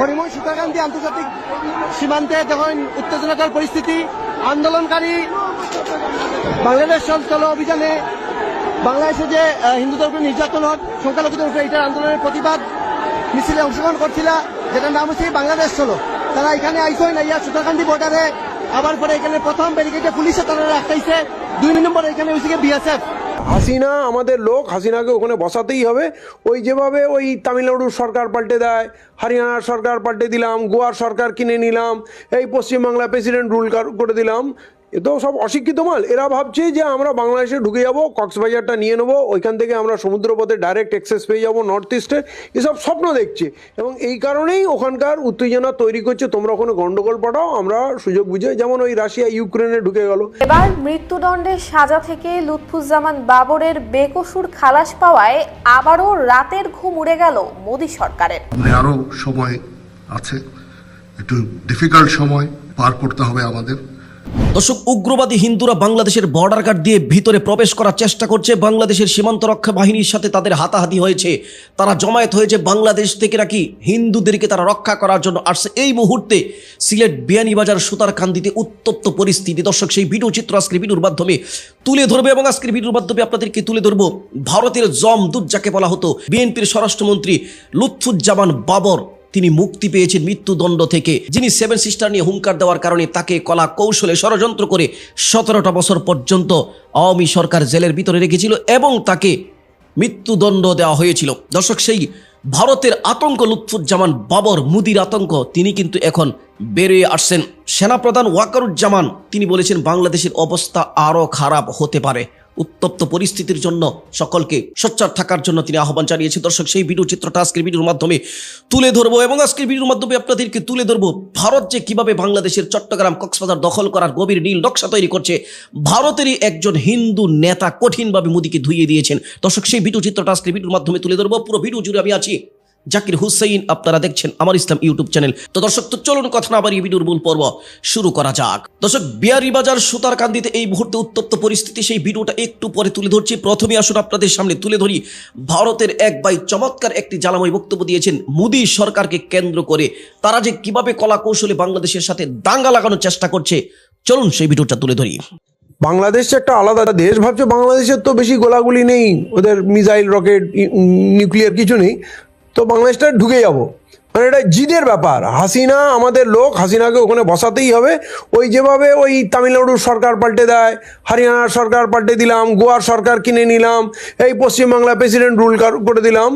হরিময় সীতাকান্তি আন্তর্জাতিক সীমান্তে যখন উত্তেজনাকর পরিস্থিতি আন্দোলনকারী বাংলাদেশ চল অভিযানে বাংলাদেশে যে হিন্দুদের উপরে নির্যাতন হয় সংখ্যালঘুদের উপরে এটার আন্দোলনের প্রতিবাদ মিছিলে অংশগ্রহণ করছিল যেটার নাম হচ্ছে বাংলাদেশ চলো। তারা এখানে আইসই না ইয়া সুতারকান্দি বর্ডারে আবার পরে এখানে প্রথম ব্যারিকেডে পুলিশে তারা রাখাইছে দুই নম্বর এখানে হয়েছে বিএসএফ হাসিনা, আমাদের লোক হাসিনাকে ওখানে বসাতেই হবে। ওই যেভাবে ওই তামিলনাড়ুর সরকার পাল্টে দেয় হরিয়ানার সরকার পাল্টে দিলাম, গোয়ার সরকার কিনে নিলাম, এই পশ্চিমবাংলা প্রেসিডেন্ট রুল করে দিলাম এ তো সব অশিক্ষিত মাল। এরা ভাবছে যে আমরা বাংলাদেশে ঢুকে যাব কক্সবাজারটা নিয়ে নেব ওইখান থেকে আমরা সমুদ্রপথে ডাইরেক্ট অ্যাক্সেস পেয়ে যাব নর্থ ইস্টে এসব স্বপ্ন দেখছে। এবং এই কারণেই ওখানকার উত্তেজনা তৈরি করছে তোমরা ওখানে গন্ডগোল পাঠাও আমরা সুযোগ বুঝে যেমন ওই রাশিয়া ইউক্রেনে ঢুকে গেল। এবার মৃত্যুদণ্ডের সাজা থেকে লুৎফুজ্জামান বাবরের বেকসুর খালাস পাওয়ায় আবারও রাতের ঘুম উড়ে গেল মোদী সরকারের। আরও সময় আছে। একটু ডিফিকাল্ট সময় পার করতে হবে আমাদের। দর্শক, উগ্রবাদী হিন্দুরা বাংলাদেশের বর্ডার গার্ড দিয়ে ভিতরে প্রবেশ করার চেষ্টা করছে। বাংলাদেশের সীমান্ত রক্ষা বাহিনীর সাথে তাদের হাতাহাতি হয়েছে। তারা জমায়েত হয়েছে বাংলাদেশ থেকে নাকি হিন্দুদেরকে তারা রক্ষা করার জন্য। আসছে এই মুহূর্তে সিলেট বিয়ানীবাজার সুতারকান্দিতে উত্তপ্ত পরিস্থিতি। দর্শক, সেই ভিডিও চিত্র আজকের ভিডিওর মাধ্যমে তুলে ধরবে এবং আজকের ভিডিওর মাধ্যমে আপনাদেরকে তুলে ধরবো ভারতের জম দুধ যাকে বলা হতো বিএনপির স্বরাষ্ট্রমন্ত্রী লুৎফুজ্জামান বাবর। তিনি মুক্তি পেয়েছেন মৃত্যুদণ্ড থেকে। যিনি সেভেন সিস্টার নিয়ে হুঙ্কার দেওয়ার কারণে তাকে কলা কৌশলে ষড়যন্ত্র করে সতেরোটা বছর পর্যন্ত আওয়ামী সরকার জেলের ভিতরে রেখেছিল এবং তাকে মৃত্যুদণ্ড দেওয়া হয়েছিল। দর্শক, সেই ভারতের আতঙ্ক লুৎফুজ্জামান, বাবর মুদির আতঙ্ক, তিনি কিন্তু এখন বেরিয়ে আসছেন। সেনাপ্রধান ওয়াকারুজ্জামান, তিনি বলেছেন, বাংলাদেশের অবস্থা আরও খারাপ হতে পারে। উত্তপ্ত পরিস্থিতির জন্য সকলকে সোচ্চার থাকার জন্য তিনি আহ্বান জানিয়েছেন। দর্শক, সেই ভিডিও চিত্রটা আজকের ভিডিওর মাধ্যমে তুলে ধরবো এবং আজকের ভিডিওর মাধ্যমে আপনাদেরকে তুলে ধরবো ভারত যে কীভাবে বাংলাদেশের চট্টগ্রাম কক্সবাজার দখল করার গভীর নীল নকশা তৈরি করছে, ভারতেরই একজন হিন্দু নেতা কঠিনভাবে মোদীকে ধুইয়ে দিয়েছেন। দর্শক, সেই ভিডিও চিত্রটা আজকের ভিডিওর মাধ্যমে তুলে ধরবো। পুরো ভিডিও জুড়ে আমি আছি জাকির হুসাইন, আপনারা দেখছেন আমার ইসলাম ইউটিউব চ্যানেল। তো দর্শক, তো চলুন কথা না বাড়িয়ে ভিডিওর মূল পর্ব শুরু করা যাক। দর্শক বিয়ারিবাজার সুতারকান্দিতে এই মুহূর্তে উত্তপ্ত পরিস্থিতি, সেই ভিডিওটা একটু পরে তুলে ধরছি। প্রথমে আসুন আপনাদের সামনে তুলে ধরি। ভারতের এক ভাই চমৎকার একটি জ্বালাময় বক্তব্য দিয়েছেন, মোদী সরকারকে কেন্দ্র করে। তারা যে কীভাবে কলা কৌশলে বাংলাদেশের সাথে দাঙ্গা লাগানোর চেষ্টা করছে, চলুন সেই ভিডিওটা তুলে ধরি। বাংলাদেশ একটা আলাদা দেশ, ভাবছে বাংলাদেশের তো বেশি গোলাগুলি নেই। ওদের মিসাইল, রকেট নিউক্লিয়ার কিছু নেই। তো বাংলাদেশটা ঢুকে যাব। মানে এটা জিদের ব্যাপার। হাসিনা, আমাদের লোক, হাসিনাকে ওখানে বসাতেই হবে। ওই যেভাবে ওই তামিলনাড়ুর সরকার পাল্টে দেয়, হরিয়ানার সরকার পাল্টে দিলাম, গোয়ার সরকার কিনে নিলাম, এই পশ্চিমবাংলা প্রেসিডেন্ট রুল করে দিলাম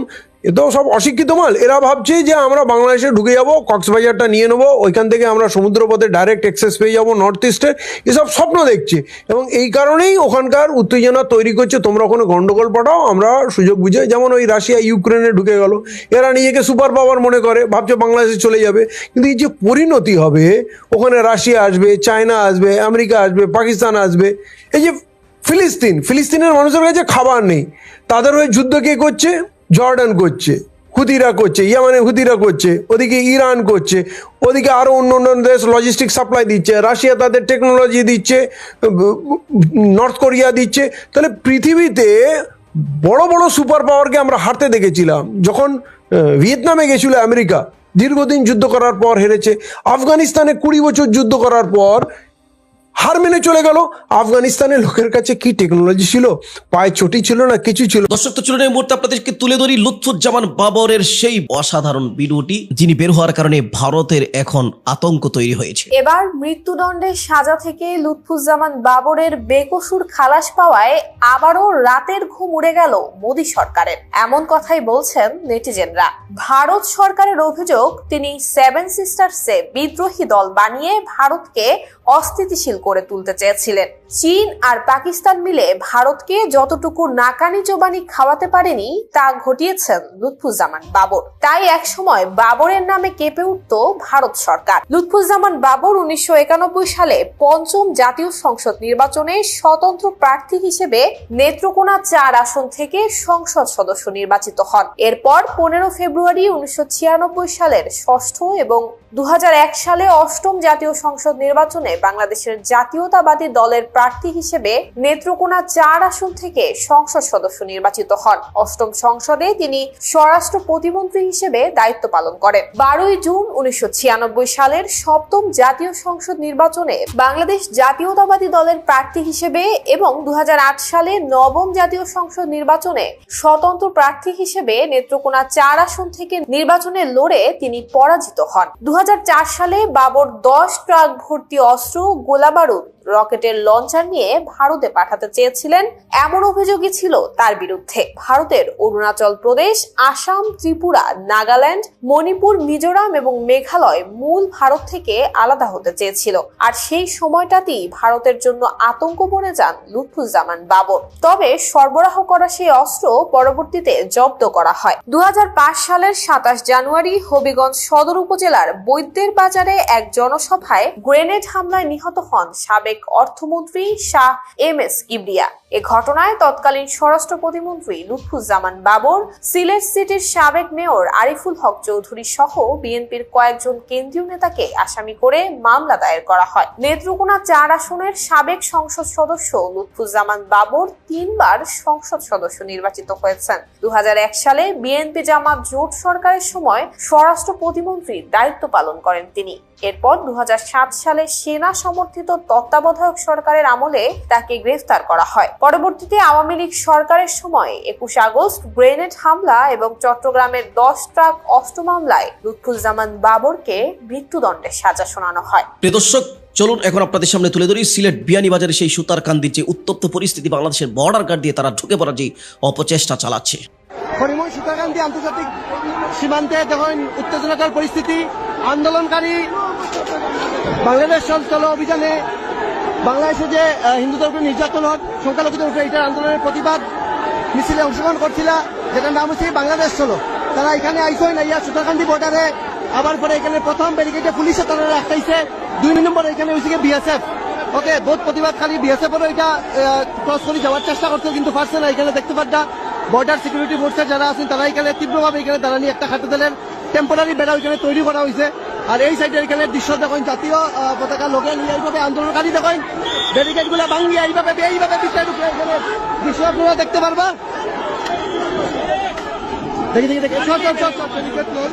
এ তো সব অশিক্ষিত মাল। এরা ভাবছে যে আমরা বাংলাদেশে ঢুকে যাব, কক্সবাজারটা নিয়ে নেব, ওইখান থেকে আমরা সমুদ্রপথে ডাইরেক্ট অ্যাক্সেস পেয়ে যাব নর্থ ইস্টের এসব স্বপ্ন দেখছে। এবং এই কারণেই ওখানকার উত্তেজনা তৈরি করছে, তোমরা ওখানে গন্ডগোল পাঠাও, আমরা সুযোগ বুঝে যেমন ওই রাশিয়া, ইউক্রেনে ঢুকে গেল। এরা নিজেকে সুপার পাওয়ার মনে করে, ভাবছে বাংলাদেশে চলে যাবে। কিন্তু এই যে পরিণতি হবে, ওখানে রাশিয়া আসবে, চায়না আসবে, আমেরিকা আসবে, পাকিস্তান আসবে, এই যে ফিলিস্তিন, ফিলিস্তিনের মানুষের কাছে খাবার নেই। তাদের ওই যুদ্ধ কে করছে? জর্ডান করছে হুদিরা করছে ইয়ামানে হুদিরা করছে, ওদিকে ইরান করছে, ওদিকে আরও অন্য অন্য দেশ লজিস্টিক সাপ্লাই দিচ্ছে, রাশিয়া তাদের টেকনোলজি দিচ্ছে নর্থ কোরিয়া দিচ্ছে, তাহলে পৃথিবীতে বড় বড় সুপার পাওয়ারকে আমরা হারতে দেখেছিলাম। যখন ভিয়েতনামে গেছিল আমেরিকা, দীর্ঘদিন যুদ্ধ করার পর হেরেছে, আফগানিস্তানে কুড়ি বছর যুদ্ধ করার পর হার মেনে চলে গেল। আফগানিস্তানের লোকের কাছে কি টেকনোলজি ছিল? পায়ে চটি ছিল না কিছু ছিল? দর্শক তো চলুন এই মুহূর্তে আপনাদেরকে তুলে ধরি লুৎফুজ্জামান বাবরের সেই অসাধারণ ভিডিওটি যিনি বের হওয়ার কারণে ভারতের এখন আতঙ্ক তৈরি হয়েছে। এবার মৃত্যুদণ্ডের সাজা থেকে লুৎফুজ্জামান বাবরের বেকসুর খালাস পাওয়ায় আবারও রাতের ঘুম উড়ে গেল মোদী সরকারের। এমন কথাই বলছেন নেটিজেনরা। ভারত সরকারের অভিযোগ তিনি সেভেন সিস্টার্সে বিদ্রোহী দল বানিয়ে ভারতকে অস্থিতিশীল করে তুলতে চেয়েছিলেন। চীন আর পাকিস্তান মিলে ভারতকে যতটুকু নাকানি চোবানি খাওয়াতে পারেনি, তা ঘটিয়েছেন লুৎফুজ্জামান বাবর। তাই একসময় বাবরের নামে কেঁপে উঠত ভারত সরকার। লুৎফুজ্জামান বাবর উনিশশো একানব্বই সালে পঞ্চম জাতীয় সংসদ নির্বাচনে স্বতন্ত্র প্রার্থী হিসেবে নেত্রকোনা চার আসন থেকে সংসদ সদস্য নির্বাচিত হন। এরপর পনেরো ফেব্রুয়ারি উনিশশো ছিয়ানব্বই সালের ষষ্ঠ এবং দু হাজার এক সালে অষ্টম জাতীয় সংসদ নির্বাচনে বাংলাদেশের জাতীয়তাবাদী দলের প্রার্থী হিসেবে নেত্রকোনা চার আসন থেকে সংসদ সদস্য নির্বাচিত হন। অষ্টম সংসদে তিনি স্বরাষ্ট্র প্রতিমন্ত্রী হিসেবে দায়িত্ব পালন করেন। বারোই জুন উনিশশো ছিয়ানব্বই সালের সপ্তম জাতীয় সংসদ নির্বাচনে বাংলাদেশ জাতীয়তাবাদী দলের প্রার্থী হিসেবে এবং দু হাজার আট সালে নবম জাতীয় সংসদ নির্বাচনে স্বতন্ত্র প্রার্থী হিসেবে নেত্রকোনা চার আসন থেকে নির্বাচনে লড়ে তিনি পরাজিত হন। দু সালে বাবর দশ ট্রাক ভর্তি অস্ত্র গোলাবারুদ রকেটের লঞ্চার নিয়ে ভারতে পাঠাতে চেয়েছিলেন, এমন অভিযোগই ছিল তার বিরুদ্ধে। ভারতের অরুণাচল প্রদেশ, আসাম, ত্রিপুরা, নাগাল্যান্ড, মণিপুর, মিজোরাম এবং মেঘালয় মূল ভারত থেকে আলাদা হতে চেয়েছিল। আর সেই সময়টাতেই ভারতের জন্য আতঙ্ক বনে যান লুৎফুজ্জামান বাবর। তবে সরবরাহ করা সেই অস্ত্র পরবর্তীতে জব্দ করা হয়। দু হাজার পাঁচ সালের সাতাশ জানুয়ারি হবিগঞ্জ সদর উপজেলার বৈদ্যের বাজারে এক জনসভায় গ্রেনেড হামলায় নিহত হন সাবেক অর্থমন্ত্রী শাহ এম এস কিবরিয়া এ ঘটনায় তৎকালীন স্বরাষ্ট্র প্রতিমন্ত্রী লুৎফুজ্জামান বাবর, সিলেট সিটির সাবেক মেয়র আরিফুল হক চৌধুরী সহ বিএনপির কয়েকজন কেন্দ্রীয় নেতাকে আসামি করে মামলা দায়ের করা হয়। নেত্রকোনা চার আসনের সাবেক সংসদ সদস্য লুৎফুজ্জামান বাবর তিনবার সংসদ সদস্য নির্বাচিত হয়েছেন। দু হাজার এক সালে বিএনপি জামাত জোট সরকারের সময় স্বরাষ্ট্র প্রতিমন্ত্রীর দায়িত্ব পালন করেন তিনি। এরপর দু হাজার সাত সালে সেনা সমর্থিত তত্ত্বাবধায়ক সরকারের আমলে তাকে গ্রেফতার করা হয়। পরবর্তীতে আওয়ামী লীগ সরকারের সময় একুশ আগস্ট গ্রেনেড হামলা এবং চট্টগ্রামের দশ ট্রাক অস্ত্র মামলায় লুৎফুজ্জামান বাবরকে মৃত্যুদণ্ডের সাজা শোনানো হয়। প্রিয় দর্শক চলুন এখন আপনাদের সামনে তুলে ধরি সিলেট বিয়ানীবাজারের সেই সুতারকান্দির যে উত্তপ্ত পরিস্থিতি বাংলাদেশের বর্ডার গার্ড দিয়ে তারা ঢুকে পড়ার যে অপচেষ্টা চালাচ্ছে। হরিমন সীতাকান্তি আন্তর্জাতিক সীমান্তে যখন উত্তেজনাকর পরিস্থিতি। আন্দোলনকারী বাংলাদেশ চলো অভিযানে বাংলাদেশে যে আহ, হিন্দু ধর্মের নির্যাতন হোক সংখ্যালঘুদের উপরে এটার আন্দোলনের প্রতিবাদ মিছিলে অংশগ্রহণ করছিল যেটার নাম হচ্ছে বাংলাদেশ চলো। তারা এখানে আইসই না ইয়া সুতাকান্দি বর্ডারে আবার পরে এখানে প্রথম ব্যারিকেডে পুলিশে তারা রাখাইছে দুই নম্বর এখানে হয়েছে বিএসএফ ওকে বহুত প্রতিবাদকারী বিএসএফ এরও এটা ক্রস করে যাওয়ার চেষ্টা করছে কিন্তু পারছে না এখানে দেখতে পাড্ডা বর্ডার সিকিউরিটি ফোর্সের যারা আছেন তারা এখানে তীব্রভাবে এখানে দাঁড়ানি একটা খাদ্য দলের টেম্পোরারি বেড়া ওইখানে তৈরি করা হয়েছে আর এই সাইডে এখানে দৃশ্য দেখেন জাতীয় পতাকা লোকে এইভাবে আন্দোলনকারী দেখেন ব্যারিকেডগুলা ভাঙিয়ে এইভাবে এইভাবে বিষয় ঢুকে এখানে দৃশ্য আপনারা দেখতে পারবা দেখি দেখি দেখি। চল চল চল চল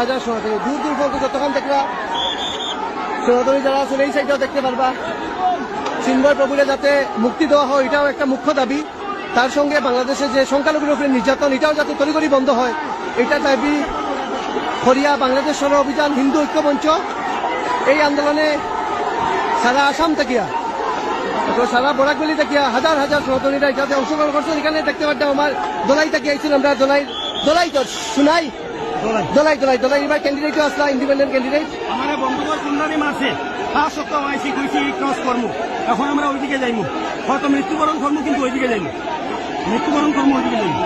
হাজার সনাতনী দূর দূর পর্যন্ত যতক্ষণ দেখবা সনাতনী যারা আছেন, এই সাইডটাও দেখতে পারবা। সিনবয় প্রভুরে যাতে মুক্তি দেওয়া হয়, এটাও একটা মুখ্য দাবি। তার সঙ্গে বাংলাদেশে যে সংখ্যালঘুর উপরে নির্যাতন, এটাও যাতে তড়িঘড়ি বন্ধ হয়, এটা দাবি খরিয়া বাংলাদেশ সর অভিযান হিন্দু ঐক্য মঞ্চ এই আন্দোলনে সারা আসাম থেকে তো সারা বরাকবেলি থেকে হাজার হাজার সনাতনীরা এটাতে অংশগ্রহণ করছেন। এখানে দেখতে পারতাম আমার দোলাই থেকে আইছেন আমরা দোলাই দোলাই তো শুনাই। দোলাই দোলাই দোলাই। এবার ক্যান্ডিডেটও আসলা ইন্ডিপেন্ডেন্ট ক্যান্ডিডেট আমার বন্ধুবর সুন্দরী মাসে পাঁচ সপ্তাহ আইসি কইছি ক্রস কর্ম। এখন আমরা ওইদিকে যাইমু। হয়তো মৃত্যুবরণ কর্ম কিন্তু ওইদিকে যাইমু। মৃত্যুবরণ কর্ম ওইদিকে যাইমু।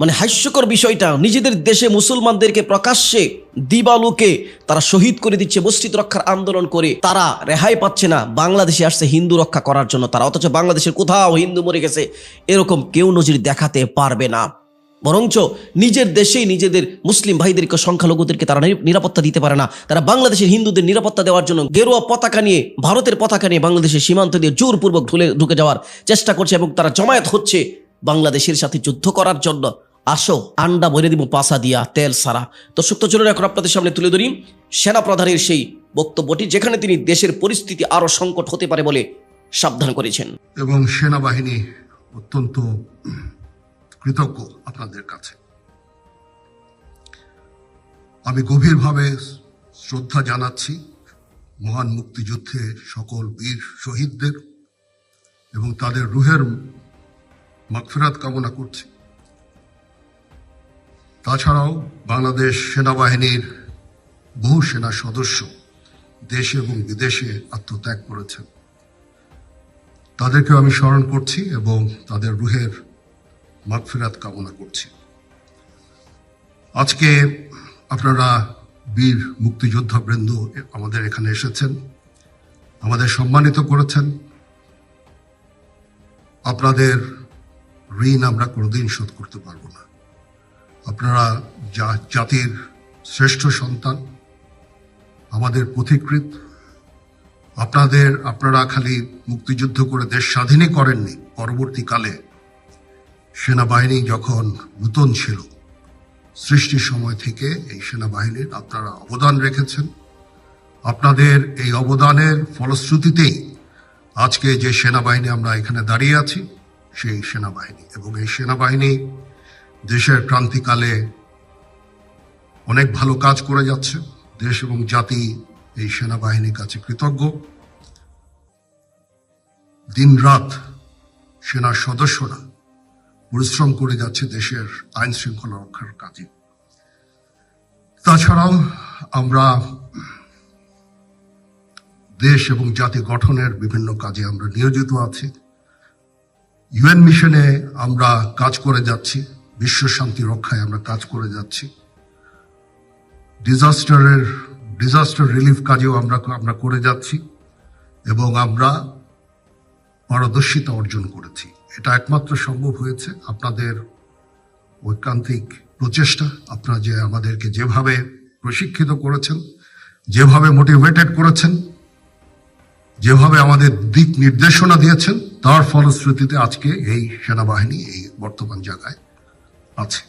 মানে হাস্যকর বিষয়টা নিজেদের দেশে মুসলমানদেরকে প্রকাশ্যে দিবালোকে তারা শহীদ করে দিচ্ছে মসজিদ রক্ষার আন্দোলন করে। তারা রেহাই পাচ্ছে না বাংলাদেশে আসছে হিন্দু রক্ষা করার জন্য তারা। অথচ বাংলাদেশের কোথাও হিন্দু মরে গেছে এরকম কেউ নজির দেখাতে পারবে না। বরঞ্চ নিজের দেশেই নিজেদের মুসলিম ভাইদেরকে, সংখ্যালঘুদেরকে তারা নিরাপত্তা দিতে পারে না। তারা বাংলাদেশের হিন্দুদের নিরাপত্তা দেওয়ার জন্য গেরুয়া পতাকা নিয়ে, ভারতের পতাকা নিয়ে বাংলাদেশের সীমান্ত দিয়ে জোরপূর্বক ঢুলে ঢুকে যাওয়ার চেষ্টা করছে এবং তারা জমায়েত হচ্ছে বাংলাদেশের সাথে যুদ্ধ করার জন্য। আসো, আন্ডা ভরে দিব পাশা দিয়া, তেল সারা তো সুক্ত চলুন, এখন আপনাদের সামনে তুলে ধরি সেনাপ্রধানের সেই বক্তব্যটি, যেখানে তিনি দেশের পরিস্থিতি আরও সংকট হতে পারে বলে সাবধান করেছেন। এবং সেনাবাহিনী অত্যন্ত কৃতজ্ঞ আপনাদের কাছে। আমি গভীরভাবে শ্রদ্ধা জানাচ্ছি মহান মুক্তিযুদ্ধে সকল বীর শহীদদের এবং তাদের রুহের মাগফিরাত কামনা করছি। তাছাড়াও বাংলাদেশ সেনাবাহিনীর বহু সেনা সদস্য দেশে এবং বিদেশে আত্মত্যাগ করেছেন। তাদেরকেও আমি স্মরণ করছি এবং তাদের রুহের মাগফিরাত কামনা করছি। আজকে আপনারা বীর মুক্তিযোদ্ধা বৃন্দ আমাদের এখানে এসেছেন, আমাদের সম্মানিত করেছেন। আপনাদের ঋণ আমরা কোনোদিন শোধ করতে পারব না। আপনারা জা- জাতির শ্রেষ্ঠ সন্তান, আমাদের পথিকৃত আপনাদের, আপনারা খালি মুক্তিযুদ্ধ করে দেশ স্বাধীনই করেননি, পরবর্তীকালে সেনাবাহিনী যখন নূতন ছিল, সৃষ্টির সময় থেকে এই সেনাবাহিনীর আপনারা অবদান রেখেছেন। আপনাদের এই অবদানের ফলশ্রুতিতেই আজকে যে সেনাবাহিনী আমরা এখানে দাঁড়িয়ে আছি, সেই সেনাবাহিনী এবং এই সেনাবাহিনী দেশের ক্রান্তিকালে অনেক ভালো কাজ করে যাচ্ছে। দেশ এবং জাতি এই সেনাবাহিনীর কাছে কৃতজ্ঞ। দিনরাত সেনার সদস্যরা পরিশ্রম করে যাচ্ছে দেশের আইন শৃঙ্খলা রক্ষার কাজে। তাছাড়াও আমরা দেশ এবং জাতি গঠনের বিভিন্ন কাজে আমরা নিয়োজিত আছি। ইউএন মিশনে আমরা কাজ করে যাচ্ছি, বিশ্ব শান্তি রক্ষায় আমরা কাজ করে যাচ্ছি। ডিজাস্টারের, ডিজাস্টার রিলিফ কাজেও আমরা আমরা করে যাচ্ছি এবং আমরা পারদর্শিতা অর্জন করেছি। এটা একমাত্র সম্ভব হয়েছে আপনাদের ঐকান্তিক প্রচেষ্টা। আপনারা যে আমাদেরকে যেভাবে প্রশিক্ষিত করেছেন, যেভাবে মোটিভেটেড করেছেন, যেভাবে আমাদের দিক নির্দেশনা দিয়েছেন, তার ফলশ্রুতিতে আজকে এই সেনাবাহিনী এই বর্তমান জায়গায় আছে।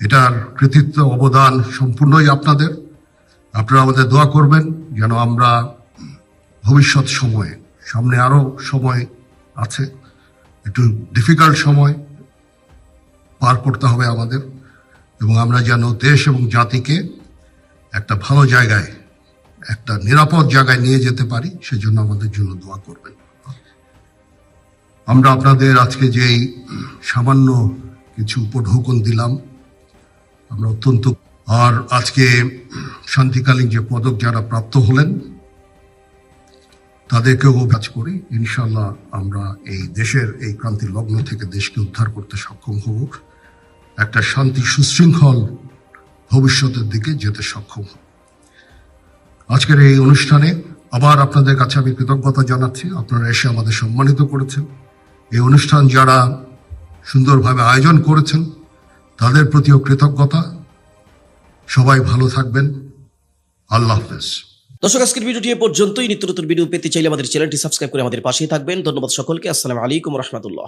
এটার কৃতিত্ব, অবদান সম্পূর্ণই আপনাদের। আপনারা আমাদের দোয়া করবেন যেন আমরা ভবিষ্যৎ সময়ে সামনে আরও সময় আছে। একটু ডিফিকাল্ট সময় পার করতে হবে আমাদের। এবং আমরা যেন দেশ এবং জাতিকে একটা ভালো জায়গায়, একটা নিরাপদ জায়গায় নিয়ে যেতে পারি, সেজন্য আমাদের জন্য দোয়া করবেন। আমরা আপনাদের আজকে যেই সামান্য কিছু উপঢৌকন দিলাম, আমরা অত্যন্ত আর আজকে শান্তিকালীন যে পদক যারা প্রাপ্ত হলেন তাদেরকেও কাজ করি। ইনশাল্লাহ আমরা এই দেশের, এই ক্রান্তি লগ্ন থেকে দেশকে উদ্ধার করতে সক্ষম হব। একটা শান্তি সুশৃঙ্খল ভবিষ্যতের দিকে যেতে সক্ষম হব। আজকের এই অনুষ্ঠানে আবার আপনাদের কাছে আমি কৃতজ্ঞতা জানাচ্ছি। আপনারা এসে আমাদের সম্মানিত করেছেন। এই অনুষ্ঠান যারা সুন্দরভাবে আয়োজন করেছেন, তাদের প্রতিও কৃতজ্ঞতা। সবাই ভালো থাকবেন। আল্লাহ হাফেজ। দর্শক, আজকের ভিডিওটি এ পর্যন্তই। নিত্য নতুন ভিডিও পেতে চাইলে আমাদের চ্যানেলটি সাবস্ক্রাইব করে আমাদের পাশেই থাকবেন। ধন্যবাদ সকলকে। আসসালামু আলাইকুম রহমতুল্লাহ।